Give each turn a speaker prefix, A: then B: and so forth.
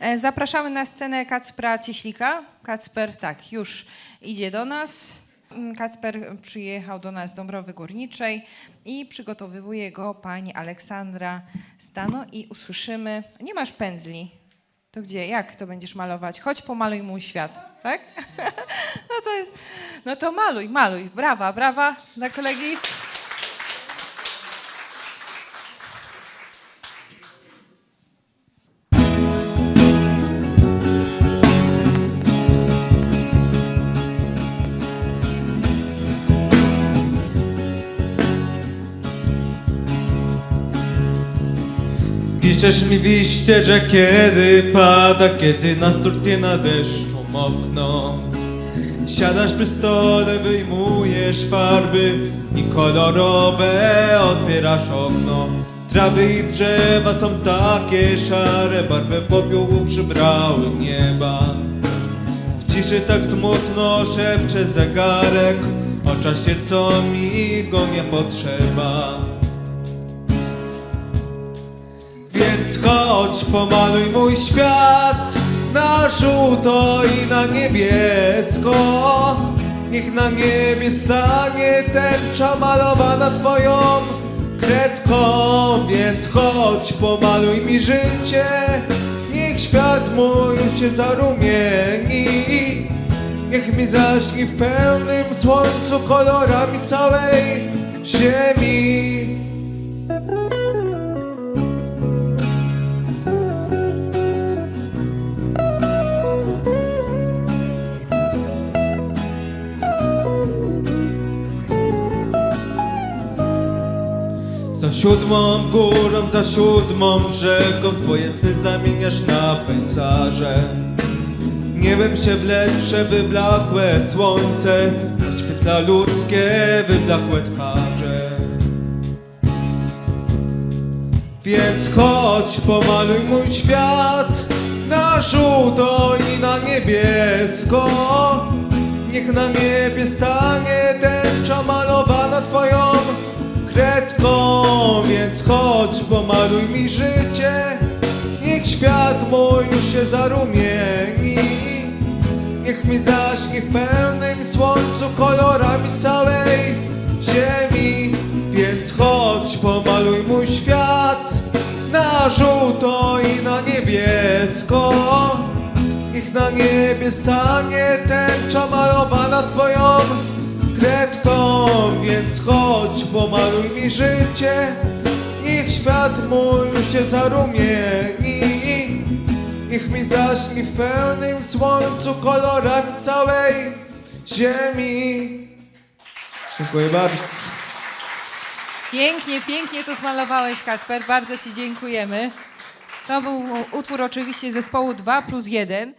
A: E, Zapraszamy na scenę Kacpra Cieślika. Kacper, tak, już idzie do nas. Mm, Kacper przyjechał do nas z Dąbrowy Górniczej i przygotowywuje go pani Aleksandra Stano i usłyszymy... Nie masz pędzli. To gdzie? Jak to będziesz malować? Chodź pomaluj mój świat, tak? No to, no to maluj, maluj. Brawa, brawa dla kolegi.
B: Piszesz mi w liście, że kiedy pada, kiedy nas na deszczu mokną Siadasz przy stole, wyjmujesz farby i kolorowe otwierasz okno. Trawy i drzewa są takie szare, barwę popiołu przybrały nieba. W ciszy tak smutno szepcze zegarek o czasie, co mi go nie potrzeba Więc chodź, pomaluj mój świat na żółto i na niebiesko. Niech na niebie stanie tęcza malowana twoją kredką. Więc chodź, pomaluj mi życie, niech świat mój się zarumieni. Niech mi zaśni w pełnym słońcu kolorami całej ziemi. Za siódmą górą, za siódmą rzeką Twoje sny zamieniasz na pejzaże Niebem się wlecze wyblakłe słońce Oświetla ludzkie wyblakłe twarze. Więc chodź, pomaluj mój świat Na żółto i na niebiesko. Niech na niebie stanie tęcza malowana pomaluj mi życie Niech świat mój już się zarumieni. Niech mi zaśnie w pełnym słońcu kolorami całej ziemi. Więc chodź, pomaluj mój świat Na żółto i na niebiesko. Niech na niebie stanie tęcza malowana twoją kredką. Więc chodź, pomaluj mi życie Niech świat mój już się zarumieni Niech mi zaśni w pełnym słońcu kolorami całej ziemi Dziękuję bardzo.
A: Pięknie, pięknie to zmalowałeś, Kasper. Bardzo Ci dziękujemy. To był utwór oczywiście zespołu 2 plus 1.